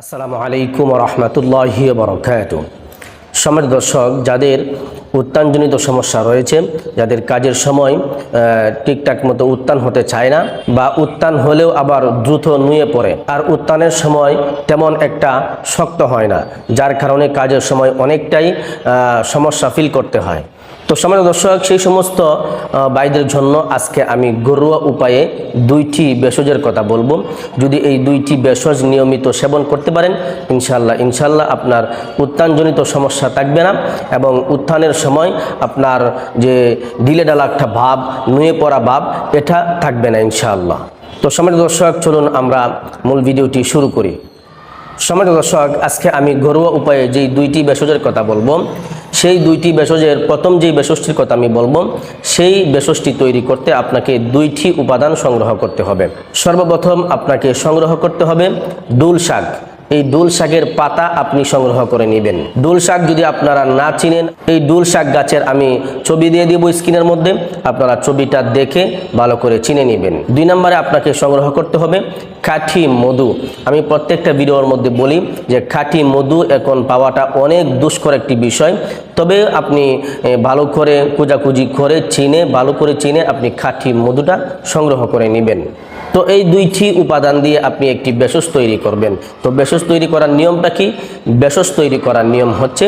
আসসালামু আলাইকুম রহমতুল্লাহি বরকাত সমাজ দর্শক, যাদের উত্তানজনিত সমস্যা রয়েছে, যাদের কাজের সময় ঠিকঠাক মতো উত্তান হতে চায় না বা উত্তান হলেও আবার দ্রুত নুয়ে পড়ে, আর উত্তানের সময় তেমন একটা শক্ত হয় না, যার কারণে কাজের সময় অনেকটাই সমস্যা ফিল করতে হয়। তো সমাজ দর্শক সেই সমস্ত আহ, ভাইদের জন্য আজকে আমি ঘরোয়া উপায়ে দুইটি ভেষজের কথা বলব। যদি এই দুইটি ভেষজ নিয়মিত সেবন করতে পারেন ইনশাল্লাহ ইনশাল্লাহ আপনার উত্থানজনিত সমস্যা থাকবে না এবং উত্থানের সময় আপনার যে ডিলে ডালা একটা ভাব নুয়ে পড়া ভাব এটা থাকবে না ইনশাআল্লাহ। তো সমাজ দর্শক চলুন আমরা মূল ভিডিওটি শুরু করি। সমাজ দর্শক আজকে আমি ঘরোয়া উপায়ে যেই দুইটি ভেষজের কথা বলব সেই দুইটি ভেষজের প্রথম যেই ভেষজটির কথা আমি বলব, সেই ভেষজটি তৈরি করতে আপনাকে দুইটি উপাদান সংগ্রহ করতে হবে। সর্বপ্রথম আপনাকে সংগ্রহ করতে হবে দুল শাক। এই ডুল শাকের পাতা আপনি সংগ্রহ করে নেবেন। ডুল শাক যদি আপনারা না চিনেন, এই ডুল শাক গাছের আমি ছবি দিয়ে দিব স্ক্রিনের মধ্যে। আপনারা ছবিটা দেখে ভালো করে চিনে নেবেন। দুই নম্বরে আপনাকে সংগ্রহ করতে হবে কাঠি মধু। আমি প্রত্যেকটা ভিডিওর মধ্যে বলি যে খাঁটি মধু এখন পাওয়াটা অনেক দুষ্কর একটি বিষয়। তবে আপনি ভালো করে কুজাকুজি করে চিনে, ভালো করে চিনে আপনি খাঁটি মধুটা সংগ্রহ করে নেবেন। তো এই দুইটি উপাদান দিয়ে আপনি একটি বেসস তৈরি করবেন। তো বেসস তৈরি করার নিয়মটা কি? বেসস তৈরি করার নিয়ম হচ্ছে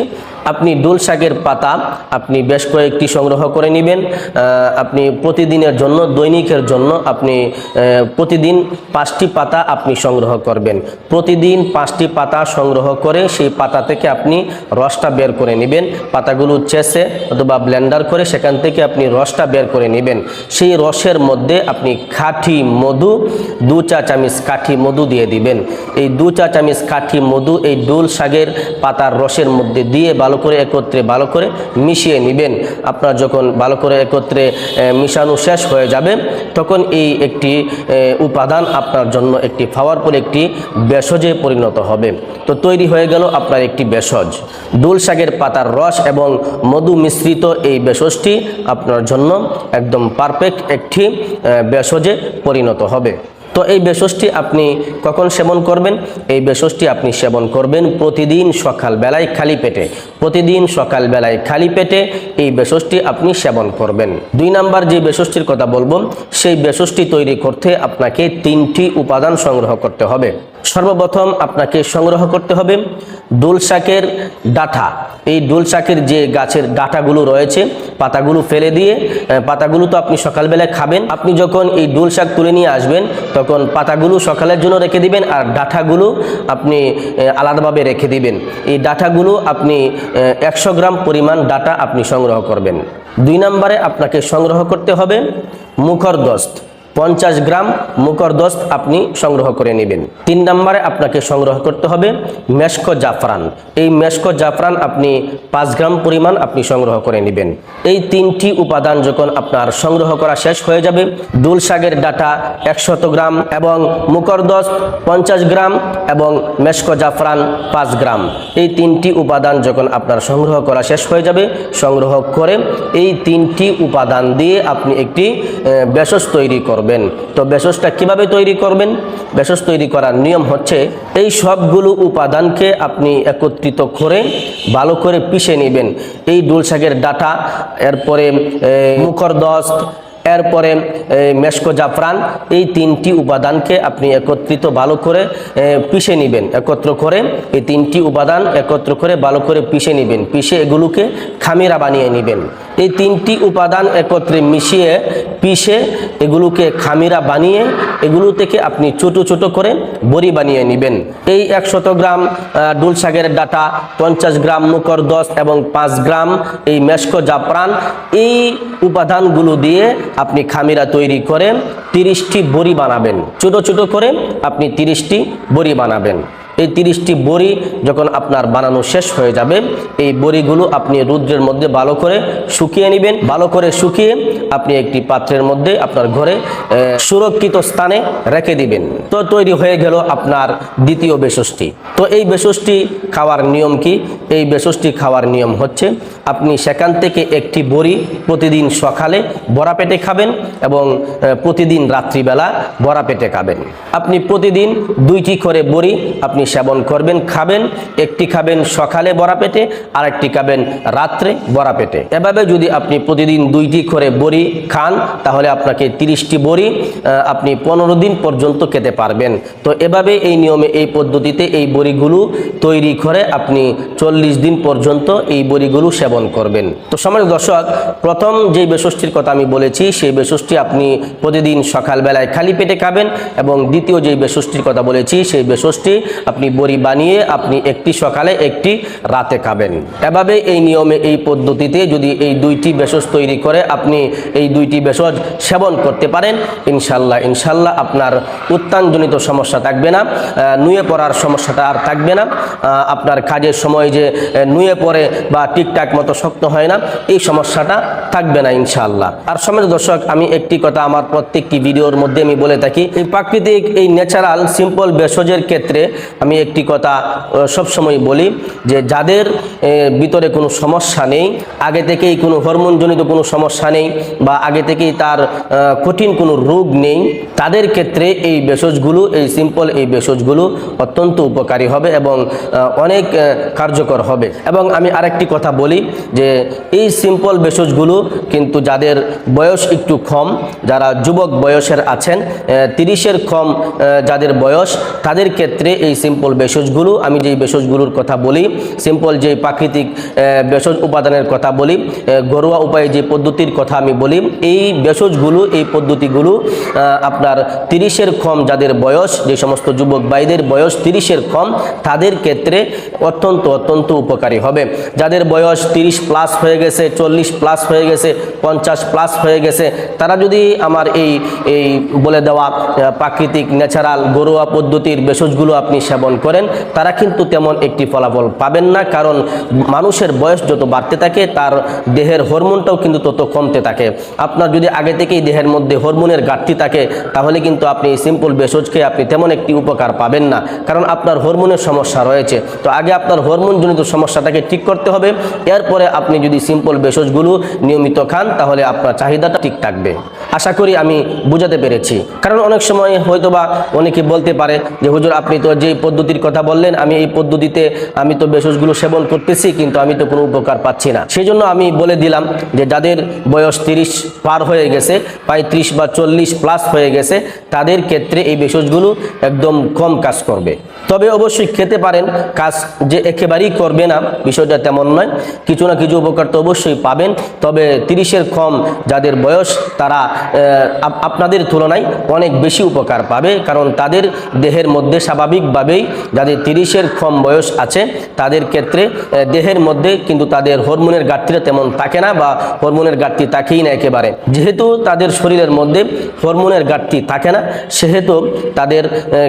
আপনি ডোল শাকের পাতা আপনি বেশ কয়েকটি সংগ্রহ করে নেবেন আপনি প্রতিদিনের জন্য, দৈনিকের জন্য আপনি প্রতিদিন পাঁচটি পাতা আপনি সংগ্রহ করবেন। প্রতিদিন পাঁচটি পাতা সংগ্রহ করে সেই পাতা থেকে আপনি রসটা বের করে নেবেন। পাতাগুলো চেসে অথবা ব্লেন্ডার করে সেখান থেকে আপনি রসটা বের করে নেবেন। সেই রসের মধ্যে আপনি খাঁটি মধু, দু চা চামচ কাঠি মধু দিয়ে দিবেন। এই দু চা চামচ কাঠি মধু এই ডোল শাকের পাতার রসের মধ্যে দিয়ে করে একত্রে, ভালো করে মিশিয়ে নেবেন। আপনার যখন ভালো করে একত্রে মিশানো শেষ হয়ে যাবে, তখন এই একটি উপাদান আপনার জন্য একটি ফাওয়ার পাওয়ারফুল একটি ভেষজে পরিণত হবে। তো তৈরি হয়ে গেল আপনার একটি ভেষজ। ডোল শাকের পাতার রস এবং মধু মিশ্রিত এই ভেষজটি আপনার জন্য একদম পারফেক্ট একটি ভেষজে পরিণত হবে। তো এই ভেষজটি আপনি কখন সেবন করবেন? এই ভেষজটি আপনি সেবন করবেন প্রতিদিন সকাল বেলায় খালি পেটে। প্রতিদিন সকাল বেলায় খালি পেটে এই ভেষজটি আপনি সেবন করবেন। দুই নাম্বার যে ভেষজটির কথা বলব, সেই ভেষজটি তৈরি করতে আপনাকে তিনটি উপাদান সংগ্রহ করতে হবে। সর্বপ্রথম আপনাকে সংগ্রহ করতে হবে ডোল শাকের ডাঁটা এই ডোল শাকের যে গাছের ডাঁটাগুলো রয়েছে, পাতাগুলো ফেলে দিয়ে পাতাগুলো তো আপনি সকালবেলায় খাবেন। আপনি যখন এই ডোল শাক তুলে নিয়ে আসবেন, তখন পাতাগুলো সকালের জন্য রেখে দিবেন আর ডাঁটাগুলো আপনি আলাদাভাবে রেখে দিবেন। এই ডাঁটাগুলো আপনি একশো গ্রাম পরিমাণ ডাটা আপনি সংগ্রহ করবেন। দুই নম্বরে আপনাকে সংগ্রহ করতে হবে মুখর দস্ত পঞ্চাশ গ্রাম মুখর দস্ত আপনি সংগ্রহ করে নেবেন। তিন নম্বরে আপনাকে সংগ্রহ করতে হবে মেশকো জাফরান। এই মেশকো জাফরান আপনি পাঁচ গ্রাম পরিমাণ আপনি সংগ্রহ করে নেবেন। এই তিনটি উপাদান যখন আপনার সংগ্রহ করা শেষ হয়ে যাবে ডুল শাকের ডাটা একশত গ্রাম এবং মুখর দস্ত পঞ্চাশ গ্রাম এবং মেশকো জাফরান পাঁচ গ্রাম। এই তিনটি উপাদান যখন আপনার সংগ্রহ করা শেষ হয়ে যাবে, সংগ্রহ করে এই তিনটি উপাদান দিয়ে আপনি একটি ভেষজ তৈরি করবেন। তো ভেষজটা কীভাবে তৈরি করবেন? ভেষজ তৈরি করার নিয়ম হচ্ছে এই সবগুলো উপাদানকে আপনি একত্রিত করে ভালো করে পিষে নেবেন। এই ডুল শাকের ডাটা এরপরে আহ, মুখর দস্ত এরপরে মেশকো জাফরান এই তিনটি উপাদানকে আপনি একত্রিত ভালো করে পিষে নেবেন। একত্র করে এই তিনটি উপাদান একত্র করে ভালো করে পিষে নেবেন। পিষে এগুলোকে খামিরা বানিয়ে নেবেন। এই তিনটি উপাদান একত্রে মিশিয়ে পিষে এগুলোকে খামিরা বানিয়ে এগুলো থেকে আপনি ছোট ছোট করে বড়ি বানিয়ে নেবেন। এই একশত গ্রাম ডুল শাকের ডাটা, পঞ্চাশ গ্রাম মুকর দশ এবং পাঁচ গ্রাম এই মেশকো জাফরান, এই উপাদানগুলো দিয়ে আপনি খামিরা তৈরি করে তিরিশটি বড়ি বানাবেন। ছোট ছোট করে আপনি তিরিশটি বড়ি বানাবেন। এই তিরিশটি বড়ি যখন আপনার বানানো শেষ হয়ে যাবে, এই বড়িগুলো আপনি রুদ্রের মধ্যে ভালো করে শুকিয়ে নেবেন। ভালো করে শুকিয়ে আপনি একটি পাত্রের মধ্যে আপনার ঘরে সুরক্ষিত স্থানে রেখে দিবেন। তো তৈরি হয়ে গেল আপনার দ্বিতীয় বেশসটি তো এই বেশসটি খাওয়ার নিয়ম কি? এই ভেষজটি খাওয়ার নিয়ম হচ্ছে, আপনি সেখান থেকে একটি বড়ি প্রতিদিন সকালে বড়া পেটে খাবেন এবং প্রতিদিন রাত্রিবেলা বড়া পেটে খাবেন। আপনি প্রতিদিন দুইটি করে বড়ি আপনি সেবন করবেন, খাবেন, একটি খাবেন সকালে বড়া পেটে আর একটি খাবেন রাত্রে বড়া পেটে। এভাবে যদি আপনি প্রতিদিন দুইটি করে বড়ি খান, তাহলে আপনাকে তিরিশটি বড়ি আপনি পনেরো দিন পর্যন্ত খেতে পারবেন। তো এভাবে এই নিয়মে, এই পদ্ধতিতে এই বড়িগুলো তৈরি করে আপনি চল্লিশ দিন পর্যন্ত এই বড়িগুলো সেবন করবেন। তো সময় দর্শক, প্রথম যে বেশষ্টির কথা আমি বলেছি, সেই বেশষ্টি আপনি প্রতিদিন সকালবেলায় খালি পেটে খাবেন এবং দ্বিতীয় যে বেশষ্টির কথা বলেছি, সেই বেশষ্টি আপনি বড়ি বানিয়ে আপনি একটি সকালে একটি রাতে খাবেন। এভাবে এই নিয়মে, এই পদ্ধতিতে যদি এই দুইটি ভেষজ তৈরি করে আপনি এই দুইটি ভেষজ সেবন করতে পারেন, ইনশাল্লাহ ইনশাল্লাহ আপনার উত্তানজনিত সমস্যা থাকবে না নুয়ে পড়ার সমস্যাটা আর থাকবে না। আপনার কাজের সময় যে নুয়ে পড়ে বা ঠিকঠাক মতো শক্ত হয় না এই সমস্যাটা থাকবে না ইনশাল্লাহ আর সময় দর্শক আমি একটি কথা আমার প্রত্যেকটি ভিডিওর মধ্যে আমি বলে থাকি এই প্রাকৃতিক এই ন্যাচারাল সিম্পল ভেষজের ক্ষেত্রে আমি একটি কথা সবসময় বলি যে যাদের ভিতরে কোনো সমস্যা নেই আগে থেকেই কোনো হরমোনজনিত কোনো সমস্যা নেই বা আগে থেকেই তার কঠিন কোনো রোগ নেই তাদের ক্ষেত্রে এই ভেষজগুলো এই সিম্পল এই ভেষজগুলো অত্যন্ত উপকারী হবে এবং অনেক আহ, কার্যকর হবে। এবং আমি আরেকটি কথা বলি যে এই সিম্পল ভেষজগুলো কিন্তু যাদের বয়স একটু কম, যারা যুবক বয়সের আছেন তিরিশের কম যাদের বয়স, তাদের ক্ষেত্রে এই সিম্পল ভেষজগুলো, আমি যেই ভেষজগুলোর কথা বলি সিম্পল যে প্রাকৃতিক ভেষজ উপাদানের কথা বলি ঘরোয়া উপায়ে যে পদ্ধতির কথা আমি বলি, এই ভেষজগুলো, এই পদ্ধতিগুলো আপনার তিরিশের কম যাদের বয়স, যে সমস্ত যুবক ভাইদের বয়স তিরিশের কম, তাদের ক্ষেত্রে অত্যন্ত অত্যন্ত উপকারী হবে। যাদের বয়স তিরিশ প্লাস হয়ে গেছে, চল্লিশ প্লাস হয়ে গেছে, পঞ্চাশ প্লাস হয়ে গেছে, তারা যদি আমার এই এই বলে দেওয়া প্রাকৃতিক ন্যাচারাল ঘরোয়া পদ্ধতির ভেষজগুলো আপনি সেবন করেন, তারা কিন্তু তেমন একটি ফলাফল পাবেন না, কারণ মানুষের বয়স যত বাড়তে থাকে, তার দেহের হরমোনটাও কিন্তু তত কমতে থাকে। আপনার যদি আগে থেকেই দেহের মধ্যে হরমোনের ঘাটতি থাকে, তাহলে কিন্তু আপনি সিম্পল ভেষজকে আপনি তেমন একটি উপকার পাবেন না, কারণ আপনার হরমোনের সমস্যা রয়েছে। তো আগে আপনার হরমোনজনিত সমস্যাটাকে ঠিক করতে হবে। এরপরে আপনি যদি সিম্পল ভেষজগুলো নিয়মিত খান, তাহলে আপনার চাহিদাটা ঠিক থাকবে। আশা করি আমি বুঝাতে পেরেছি। কারণ অনেক সময় হয়তোবা অনেকে বলতে পারে যে, হুজুর, আপনি তো যে পদ্ধতির কথা বললেন, আমি এই পদ্ধতিতে আমি তো ভেষজগুলো সেবন করতেছি, কিন্তু আমি তো কোনো উপকার পাচ্ছি না। সেই জন্য আমি বলে দিলাম যে, যাদের বয়স তিরিশ পার হয়ে গেছে পঁয়ত্রিশ বা চল্লিশ প্লাস হয়ে গেছে, তাদের ক্ষেত্রে এই ভেষজগুলো একদম কম কাজ করবে। তবে অবশ্যই খেতে পারেন, কাজ যে একেবারেই করবে না, বিষয়টা তেমন নয়। কিছু না কিছু উপকার তো অবশ্যই পাবেন, তবে তিরিশের কম যাদের বয়স, তারা আপনাদের তুলনায় অনেক বেশি উপকার পাবে, কারণ তাদের দেহের মধ্যে স্বাভাবিকভাবেই যাদের তিরিশের কম বয়স আছে, তাদের ক্ষেত্রে দেহের মধ্যে কিন্তু তাদের হরমোনের ঘাটতিটা তেমন থাকে না বা হরমোনের ঘাটতি থাকেই না একেবারে। যেহেতু তাদের শরীরের মধ্যে হরমোনের ঘাটতি থাকে না, সেহেতু তাদের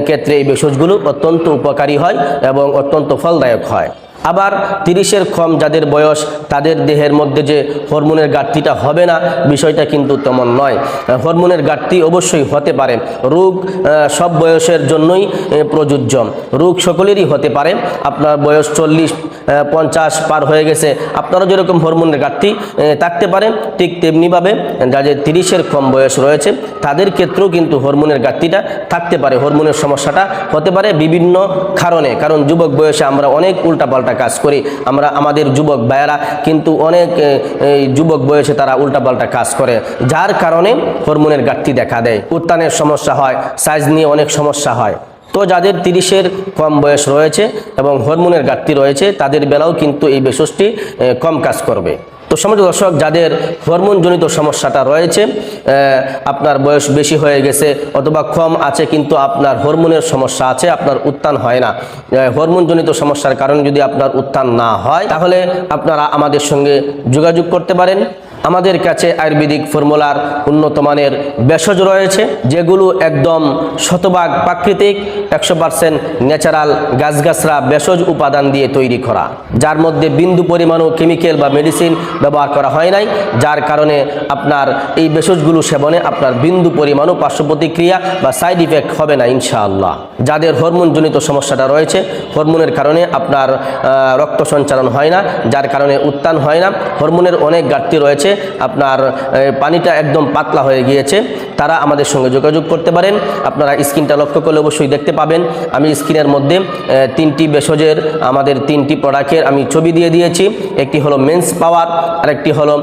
ক্ষেত্রে এই ভেষজগুলো অত্যন্ত উপকারী হয় এবং অত্যন্ত ফলদায়ক হয়। আবার তিরিশের কম যাদের বয়স, তাদের দেহের মধ্যে যে হরমোনের ঘাটতিটা হবে না, বিষয়টা কিন্তু তেমন নয়। হরমোনের ঘাটতি অবশ্যই হতে পারে। রোগ সব বয়সের জন্যই প্রযোজ্য। রোগ সকলেরই হতে পারে। আপনার বয়স চল্লিশ পঞ্চাশ পার হয়ে গেছে, আপনারও যেরকম হরমোনের ঘাটতি থাকতে পারে, ঠিক তেমনিভাবে যাদের তিরিশের কম বয়স রয়েছে, তাদের ক্ষেত্রেও কিন্তু হরমোনের ঘাটতিটা থাকতে পারে। হরমোনের সমস্যাটা হতে পারে বিভিন্ন কারণে। কারণ যুবক বয়সে আমরা অনেক উল্টাপাল্টা কাজ করি। আমরা আমাদের যুবক ভাইয়েরা কিন্তু অনেক যুবক বয়সে তারা উল্টাপাল্টা কাজ করে, যার কারণে হরমোনের ঘাটতি দেখা দেয়। উত্তানের সমস্যা হয়, সাইজ নিয়ে অনেক সমস্যা হয়। তো যাদের তিরিশের কম বয়স রয়েছে এবং হরমোনের ঘাটতি রয়েছে, তাদের বেলাও কিন্তু এই ভেষজটি কম কাজ করবে। তো সমাজ দর্শক, যাদের হরমোনজনিত সমস্যাটা রয়েছে আপনার বয়স বেশি হয়ে গেছে অথবা কম আছে কিন্তু আপনার হরমোনের সমস্যা আছে, আপনার উত্থান হয় না। হরমোনজনিত সমস্যার কারণে যদি আপনার উত্থান না হয়, তাহলে আপনারা আমাদের সঙ্গে যোগাযোগ করতে পারেন। আমাদের কাছে আয়ুর্বেদিক ফর্মুলার উন্নত মানের ভেষজ রয়েছে, যেগুলো একদম শতভাগ প্রাকৃতিক, একশো পার্সেন্ট ন্যাচারাল গাছগাছরা ভেষজ উপাদান দিয়ে তৈরি করা। যার মধ্যে বিন্দু পরিমাণও কেমিক্যাল বা মেডিসিন ব্যবহার করা হয় নাই, যার কারণে আপনার এই ভেষজগুলো সেবনে আপনার বিন্দু পরিমাণও পার্শ্ব প্রতিক্রিয়া বা সাইড ইফেক্ট হবে না ইনশাআল্লাহ। যাদের হরমোনজনিত সমস্যাটা রয়েছে, হরমোনের কারণে আপনার রক্ত সঞ্চালন হয় না, যার কারণে উত্তান হয় না। হরমোনের অনেক ঘাটতি রয়েছে আপনার পানিটা একদম পাতলা হয়ে গিয়েছে। তারা আমাদের সঙ্গে যোগাযোগ করতে পারেন। আপনারা স্কিনটা লক্ষ্য করলে অবশ্যই দেখতে পাবেন। আমি স্কিনের মধ্যে তিনটি ভেষজের, আমাদের তিনটি প্রোডাক্টের আমি ছবি দিয়ে দিয়েছি। একটি হলো মেন্স পাওয়ার, আরেকটি হলো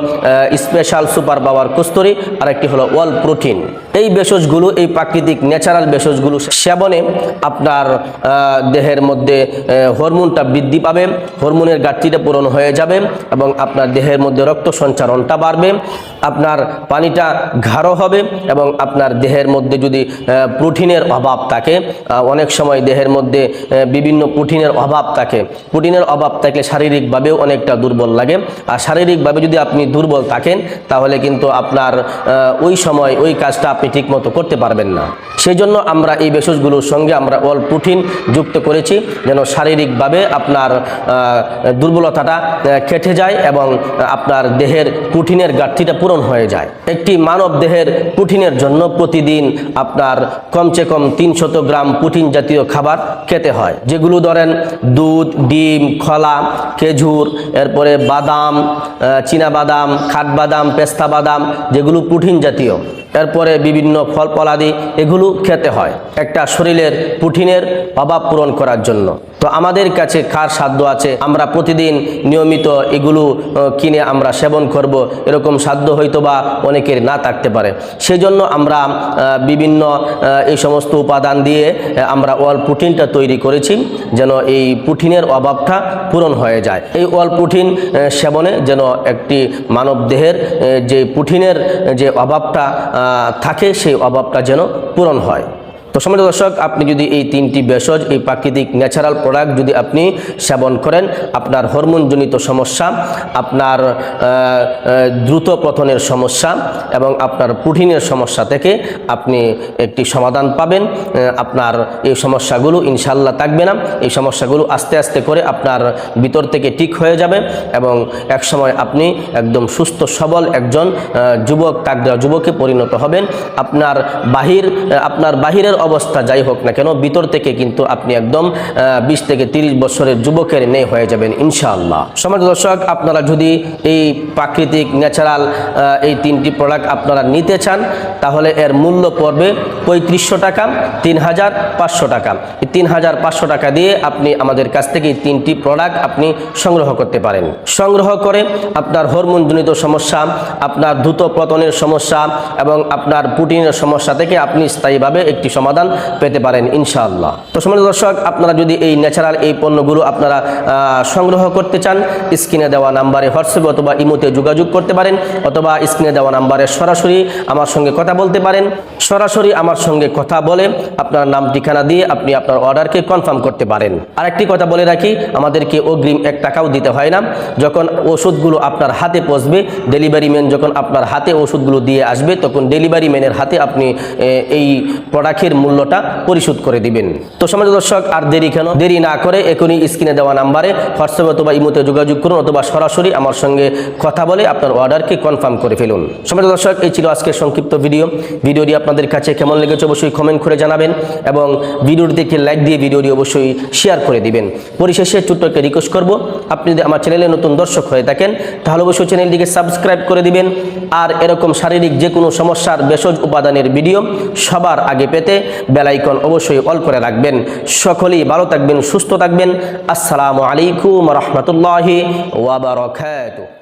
স্পেশাল সুপার পাওয়ার কস্তুরি, আরেকটি হলো ওয়াল প্রোটিন। এই ভেষজগুলো, এই প্রাকৃতিক ন্যাচারাল ভেষজগুলো সেবনে আপনার দেহের মধ্যে হরমোনটা বৃদ্ধি পাবে হরমোনের ঘাটতিটা পূরণ হয়ে যাবে এবং আপনার দেহের মধ্যে রক্ত সঞ্চারণটা বাড়বে, আপনার পানিটা গাঢ় হবে এবং আপনার দেহের মধ্যে যদি প্রোটিনের অভাব থাকে অনেক সময় দেহের মধ্যে বিভিন্ন প্রোটিনের অভাব থাকে। প্রোটিনের অভাব থাকলে শারীরিকভাবেও অনেকটা দুর্বল লাগে। আর শারীরিকভাবে যদি আপনি দুর্বল থাকেন, তাহলে কিন্তু আপনার ওই সময় ওই কাজটা আপনি ঠিকমতো করতে পারবেন না। সেই জন্য আমরা এই ভেষজগুলোর সঙ্গে আমরা অল প্রোটিন যুক্ত করেছি, যেন শারীরিকভাবে আপনার দুর্বলতাটা কেটে যায় এবং আপনার দেহের প্রোটিনের ঘাটতিটা পূরণ হয়ে যায়। একটি মানব দেহের প্রোটিনের জন্য প্রতিদিন আপনার কমসে কম তিনশত গ্রাম প্রোটিন জাতীয় খাবার খেতে হয়, যেগুলো ধরেন দুধ, ডিম, খলা, খেজুর, এরপরে বাদাম চীনা বাদাম খাটবাদাম পেস্তা বাদাম যেগুলো প্রোটিন জাতীয়। এরপরে বিভিন্ন ফল ফলাদি এগুলো খেতে হয়। একটা শরীরের প্রোটিনের অভাব পূরণ করার জন্য। তো আমাদের কাছে কার সাধ্য আছে? আমরা প্রতিদিন নিয়মিত এগুলো কিনে আমরা সেবন করব। এরকম সাধ্য হয়তো বা অনেকের না থাকতে পারে। সেই জন্য আমরা বিভিন্ন এই সমস্ত উপাদান দিয়ে আমরা ওয়াল প্রোটিনটা তৈরি করেছি যেন এই প্রোটিনের অভাবটা পূরণ হয়ে যায়। এই ওয়াল প্রোটিন সেবনে যেন একটি মানব দেহের যে প্রোটিনের যে অভাবটা থাকে সেই অভাবটা যেন পূরণ হয়। তো সময় দর্শক, আপনি যদি এই তিনটি ভেষজ, এই প্রাকৃতিক ন্যাচারাল প্রোডাক্ট যদি আপনি সেবন করেন, আপনার হরমোনজনিত সমস্যা, আপনার দ্রুত পতনের সমস্যা এবং আপনার প্রোটিনের সমস্যা থেকে আপনি একটি সমাধান পাবেন। আপনার এই সমস্যাগুলো ইনশাল্লাহ থাকবে না। এই সমস্যাগুলো আস্তে আস্তে করে আপনার ভিতর থেকে ঠিক হয়ে যাবে এবং একসময় আপনি একদম সুস্থ, সবল একজন যুবক তাগড়া যুবকে পরিণত হবেন। আপনার বাহির আপনার বাহিরের অবস্থা যাই হোক না কেন, ভিতর থেকে কিন্তু আপনি একদম বিশ থেকে তিরিশ বছরের যুবকের নেই হয়ে যাবেন ইনশাআল্লাহ। সমাজ দর্শক, আপনারা যদি এই প্রাকৃতিক, ন্যাচারাল এই তিনটি প্রোডাক্ট আপনারা নিতে চান, তাহলে এর মূল্য পড়বে পঁয়ত্রিশশো টাকা তিন হাজার পাঁচশো টাকা। তিন হাজার পাঁচশো টাকা দিয়ে আপনি আমাদের কাছ থেকে তিনটি প্রোডাক্ট আপনি সংগ্রহ করতে পারেন। সংগ্রহ করে আপনার হরমোনজনিত সমস্যা, আপনার দ্রুত পতনের সমস্যা এবং আপনার প্রোটিনের সমস্যা থেকে আপনি স্থায়ীভাবে একটি সমাধান পেতে পারেন, ইনশাআল্লাহ। তো সমাজ দর্শক, আপনারা যদি এই ন্যাচারাল এই পণ্যগুলো আপনারা সংগ্রহ করতে চান, স্ক্রিনে দেওয়া নাম্বারে হোয়াটসঅ্যাপ অথবা ইমোতে যোগাযোগ করতে পারেন, অথবা স্ক্রিনে দেওয়া নাম্বারে সরাসরি আমার সঙ্গে কথা বলতে পারেন। সরাসরি আমার সঙ্গে কথা বলে আপনার নাম, ঠিকানা দিয়ে আপনি আপনার অর্ডারকে কনফার্ম করতে পারেন। আরেকটি কথা বলে রাখি, আমাদেরকে অগ্রিম এক টাকাও দিতে হয় না। যখন ওষুধগুলো আপনার হাতে পৌঁছবে ডেলিভারি ম্যান যখন আপনার হাতে ওষুধগুলো দিয়ে আসবে, তখন ডেলিভারি ম্যানের হাতে আপনি এই প্রোডাক্টের মূল্যটা পরিশোধ করে দিবেন। তো সমাজ দর্শক, আর দেরি কেন? দেরি না করে এখনই স্ক্রিনে দেওয়া নাম্বারে হোয়াটসঅ্যাপে অথবা ইমোতে যোগাযোগ করুন অথবা সরাসরি আমার সঙ্গে কথা বলে আপনার অর্ডারকে কনফার্ম করে ফেলুন। সমাজ দর্শক, এই ছিল আজকের সংক্ষিপ্ত ভিডিও। ভিডিওটি আপনাদের কাছে কেমন লেগেছে অবশ্যই কমেন্ট করে জানাবেন এবং ভিডিওটিতে একটি লাইক দিয়ে ভিডিওটি অবশ্যই শেয়ার করে দিবেন। পরিশেষে ছোট্টকে রিকোয়েস্ট করব, আপনি যদি আমার চ্যানেলে নতুন দর্শক হয়ে থাকেন, তাহলে অবশ্যই চ্যানেলটিকে সাবস্ক্রাইব করে দিবেন। আর এরকম শারীরিক যে কোনো সমস্যার ভেষজ উপাদানের ভিডিও সবার আগে পেতে বেলাইকন অবশ্যই অল করে রাখবেন। সকলেই ভালো থাকবেন সুস্থ থাকবেন। আসসালামু আলাইকুম রহমতুল্লাহি ওয়াবারকাতুহ